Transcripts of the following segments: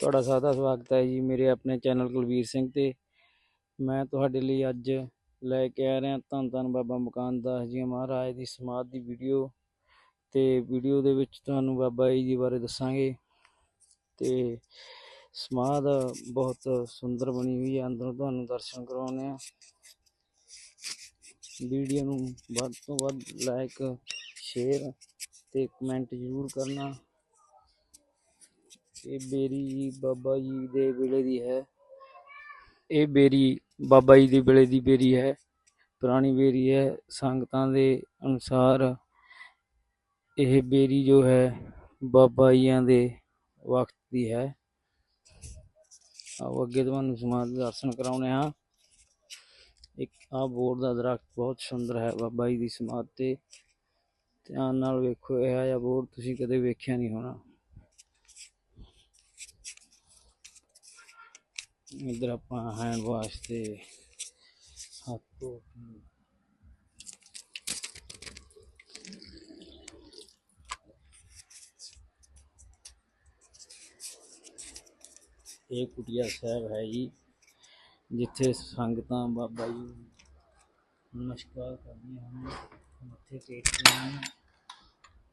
ਤੁਹਾਡਾ ਸਾਰਾ ਦਾ ਸਵਾਗਤ ਹੈ ਜੀ ਮੇਰੇ ਆਪਣੇ ਚੈਨਲ ਕੁਲਵੀਰ ਸਿੰਘ ਤੇ। ਮੈਂ ਤੁਹਾਡੇ ਲਈ ਅੱਜ ਲੈ ਕੇ ਆ ਰਿਹਾ ਧੰਨ ਧੰਨ ਬਾਬਾ ਮਕਾਨ ਦਾਸ ਜੀ ਮਹਾਰਾਜ ਦੀ ਸਮਾਧ ਦੀ ਵੀਡੀਓ। ਤੇ ਵੀਡੀਓ ਦੇ ਵਿੱਚ ਤੁਹਾਨੂੰ ਬਾਬਾ ਜੀ ਦੇ ਬਾਰੇ ਦੱਸਾਂਗੇ। ਤੇ ਸਮਾਧ ਬਹੁਤ ਸੁੰਦਰ ਬਣੀ ਹੋਈ ਹੈ, ਅੰਦਰੋਂ ਤੁਹਾਨੂੰ ਦਰਸ਼ਨ ਕਰਾਉਣੇ ਆ ਵੀਡੀਓ ਨੂੰ ਵੱਧ ਤੋਂ ਵੱਧ ਲਾਈਕ ਸ਼ੇਅਰ ਤੇ ਕਮੈਂਟ ਜ਼ਰੂਰ ਕਰਨਾ। ਇਹ ਬੇਰੀ ਬਾਬਾ ਜੀ ਦੇ ਵੇਲੇ ਦੀ ਹੈ। ਇਹ ਬੇਰੀ ਬਾਬਾ ਜੀ ਦੇ ਵੇਲੇ ਦੀ ਬੇਰੀ ਹੈ। ਪੁਰਾਣੀ ਬੇਰੀ ਹੈ। ਸੰਗਤਾਂ ਦੇ ਅਨੁਸਾਰ ਇਹ ਬੇਰੀ ਜੋ ਹੈ ਬਾਬਾ ਜੀਆਂ ਦੇ ਵਕਤ ਦੀ ਹੈ। ਆਓ ਅੱਗੇ ਤੁਹਾਨੂੰ ਸਮਾਜ ਦੇ ਦਰਸ਼ਨ ਕਰਾਉਣੇ ਹਾਂ। ਇੱਕ ਆ ਬੋਰਡ ਦਾ ਦਰਖਤ ਬਹੁਤ ਸੁੰਦਰ ਹੈ ਬਾਬਾ ਜੀ ਦੀ ਸਮਾਧ ਤੇ। ਧਿਆਨ ਨਾਲ ਵੇਖੋ, ਇਹ ਜਿਹਾ ਬੋਰਡ ਤੁਸੀਂ ਕਦੇ ਵੇਖਿਆ ਨਹੀਂ ਹੋਣਾ। ਇਧਰ ਆਪਾਂ ਹੈਂਡ ਵਾਸ਼ ਤੇ ਹੱਥ ਧੋ ਕੇ ਇਹ ਕੁਟਿਆ ਸਾਹਿਬ ਹੈ ਜੀ ਜਿੱਥੇ ਸੰਗਤਾਂ ਬਾਬਾ ਜੀ ਨੂੰ ਨਮਸਕਾਰ ਕਰਦੀਆਂ ਹਨ ਮੱਥੇ ਟੇਕਦੀਆਂ ਹਨ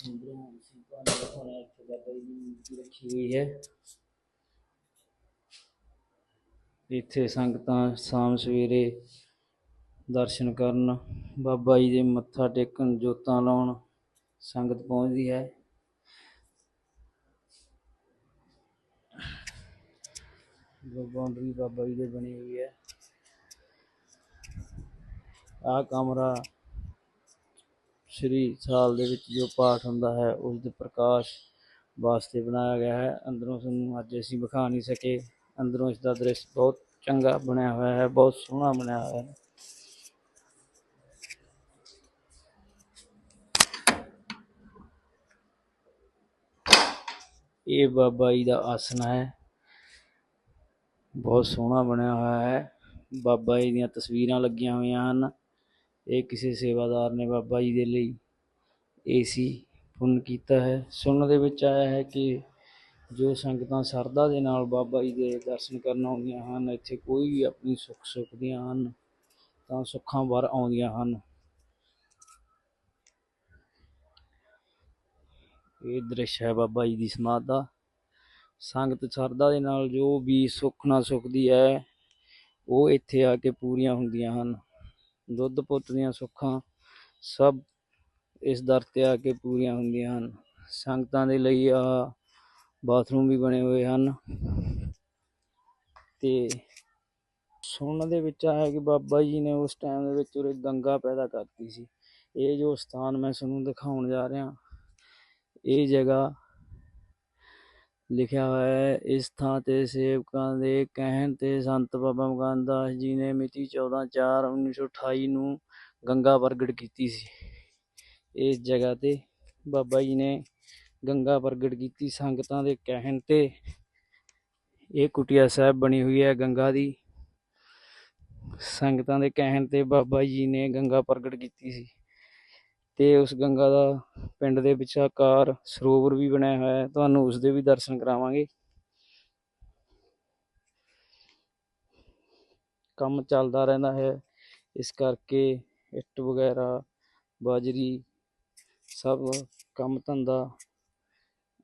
ਅੰਦਰੋਂ ਸਿੰਘਾਂ ਨੇ ਦਿਖਾਉਣਾ ਇੱਥੇ ਬਾਬਾ ਜੀ ਦੀ ਮੂਰਤੀ ਰੱਖੀ ਹੋਈ ਹੈ ਇੱਥੇ ਸੰਗਤਾਂ ਸ਼ਾਮ ਸਵੇਰੇ ਦਰਸ਼ਨ ਕਰਨ, ਬਾਬਾ ਜੀ ਦੇ ਮੱਥਾ ਟੇਕਣ, ਜੋਤਾਂ ਲਾਉਣ ਸੰਗਤ ਪਹੁੰਚਦੀ ਹੈ। ਜੋ ਬਾਉਂਡਰੀ ਬਾਬਾ ਜੀ ਦੇ ਬਣੀ ਹੋਈ ਹੈ। ਆਹ ਕਮਰਾ ਸ੍ਰੀ ਸਾਲ ਦੇ ਵਿੱਚ ਜੋ ਪਾਠ ਹੁੰਦਾ ਹੈ, ਉਸ ਦੇ ਪ੍ਰਕਾਸ਼ ਵਾਸਤੇ ਬਣਾਇਆ ਗਿਆ ਹੈ। ਅੰਦਰੋਂ ਤੁਹਾਨੂੰ ਅੱਜ ਅਸੀਂ ਵਿਖਾ ਨਹੀਂ ਸਕੇ। ਅੰਦਰੋਂ ਇਸ ਦਾ ਦ੍ਰਿਸ਼ ਬਹੁਤ ਚੰਗਾ ਬਣਿਆ ਹੋਇਆ ਹੈ, ਬਹੁਤ ਸੋਹਣਾ ਬਣਿਆ ਹੋਇਆ ਹੈ। ਇਹ ਬਾਬਾ ਜੀ ਦਾ ਆਸਨ ਹੈ। ਬਹੁਤ ਸੋਹਣਾ ਬਣਿਆ ਹੋਇਆ ਹੈ। ਬਾਬਾ ਜੀ ਦੀਆਂ ਤਸਵੀਰਾਂ ਲੱਗੀਆਂ ਹੋਈਆਂ ਹਨ। ਇਹ ਕਿਸੇ ਸੇਵਾਦਾਰ ਨੇ ਬਾਬਾ ਜੀ ਦੇ ਲਈ ਏਸੀ ਪੁੰਨ ਕੀਤਾ ਹੈ। ਸੁਣਨ ਦੇ ਵਿੱਚ ਆਇਆ ਹੈ ਕਿ ਜੋ ਸੰਗਤਾਂ ਸਰਦਾ ਦੇ ਨਾਲ ਬਾਬਾ ਜੀ ਦੇ ਦਰਸ਼ਨ ਕਰਨ ਆਉਂਦੀਆਂ ਹਨ, ਇੱਥੇ ਕੋਈ ਵੀ ਆਪਣੀ ਸੁੱਖ ਸੁੱਖਦੀਆਂ ਹਨ, ਤਾਂ ਸੁੱਖਾਂ ਵਰ ਆਉਂਦੀਆਂ ਹਨ। ਇਹ ਦ੍ਰਿਸ਼ ਹੈ ਬਾਬਾ ਜੀ ਦੀ ਸਮਾਧ ਦਾ। ਸੰਗਤ ਸਰਦਾ ਦੇ ਨਾਲ ਜੋ ਵੀ ਸੁੱਖ ਨਾ ਸੁੱਖਦੀ ਹੈ, ਉਹ ਇੱਥੇ ਆ ਕੇ ਪੂਰੀਆਂ ਹੁੰਦੀਆਂ ਹਨ। ਦੁੱਧ ਪੁੱਤ ਦੀਆਂ ਸੁੱਖਾਂ ਸਭ ਇਸ ਦਰ ਤੇ ਆ ਕੇ ਪੂਰੀਆਂ ਹੁੰਦੀਆਂ ਹਨ। ਸੰਗਤਾਂ ਦੇ ਲਈ ਆ ਬਾਥਰੂਮ ਵੀ ਬਣੇ ਹੋਏ ਹਨ। ਤੇ ਸੁਣਨ ਦੇ ਵਿੱਚ ਆਇਆ ਕਿ ਬਾਬਾ ਜੀ ਨੇ ਉਸ ਟਾਈਮ ਦੇ ਵਿੱਚ ਉਰੇ ਗੰਗਾ ਪੈਦਾ ਕਰਤੀ ਸੀ। ਇਹ ਜੋ ਸਥਾਨ ਮੈਂ ਤੁਹਾਨੂੰ ਦਿਖਾਉਣ ਜਾ ਰਿਹਾ, ਇਹ ਜਗ੍ਹਾ ਲਿਖਿਆ ਹੋਇਆ ਹੈ, ਇਸ ਥਾਂ ਤੇ ਸੇਵਕਾਂ ਦੇ ਕਹਿਣ ਤੇ ਸੰਤ ਬਾਬਾ ਮਕਾਨ ਦਾਸ ਜੀ ਨੇ ਮਿਤੀ 14/4/1928 ਨੂੰ ਗੰਗਾ ਪ੍ਰਗਟ ਕੀਤੀ ਸੀ। ਇਸ ਜਗ੍ਹਾ ਤੇ ਬਾਬਾ ਜੀ ਨੇ ਗੰਗਾ ਪ੍ਰਗਟ ਕੀਤੀ ਸੰਗਤਾਂ ਦੇ ਕਹਿਣ ਤੇ। ਇਹ ਕੁਟਿਆ ਸਾਹਿਬ ਬਣੀ ਹੋਈ ਹੈ ਗੰਗਾ ਦੀ। ਸੰਗਤਾਂ ਦੇ ਕਹਿਣ ਤੇ ਬਾਬਾ ਜੀ ਨੇ ਗੰਗਾ ਪ੍ਰਗਟ ਕੀਤੀ ਸੀ। ਤੇ ਉਸ ਗੰਗਾ ਦਾ ਪਿੰਡ ਦੇ ਵਿਚਕਾਰ ਸਰੋਵਰ ਵੀ ਬਣਿਆ ਹੋਇਆ ਹੈ। ਤੁਹਾਨੂੰ ਉਸ ਦੇ ਵੀ ਦਰਸ਼ਨ ਕਰਾਵਾਂਗੇ। ਕੰਮ ਚੱਲਦਾ ਰਹਿੰਦਾ ਹੈ। ਇਸ ਕਰਕੇ ਇੱਟ ਵਗੈਰਾ, ਬਾਜਰੀ, ਸਭ ਕੰਮ ਧੰਦਾ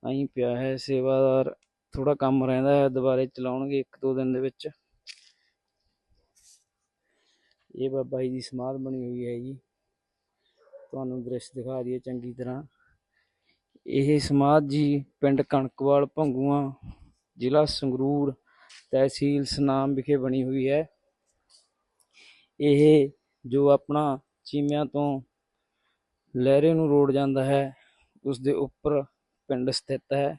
ਆਈ ਪਿਆ ਹੈ ਸੇਵਾਦਾਰ। ਥੋੜਾ ਕੰਮ ਰਹਿੰਦਾ ਹੈ, ਦੁਬਾਰੇ ਚਲਾਉਣਗੇ ਇੱਕ ਦੋ ਦਿਨ ਦੇ ਵਿੱਚ। ਇਹ ਬਾਬਾ ਜੀ ਦੀ ਸਮਾਧ ਬਣੀ ਹੋਈ ਹੈ ਜੀ। ਤੁਹਾਨੂੰ ਦ੍ਰਿਸ਼ ਦਿਖਾ ਦਈਏ ਚੰਗੀ ਤਰ੍ਹਾਂ। ਇਹ ਸਮਾਧ ਜੀ ਪਿੰਡ ਕਣਕਵਾਲ ਭੰਗੂਆਂ, ਜ਼ਿਲ੍ਹਾ ਸੰਗਰੂਰ ਤਹਿਸੀਲ ਸਨਾਮ ਵਿਖੇ ਬਣੀ ਹੋਈ ਹੈ। ਇਹ ਜੋ ਆਪਣਾ ਚੀਮਿਆਂ ਤੋਂ ਲਹਿਰੇ ਨੂੰ ਰੋਡ ਜਾਂਦਾ ਹੈ ਉਸ ਦੇ ਉੱਪਰ ਪਿੰਡ ਸਥਿਤ ਹੈ।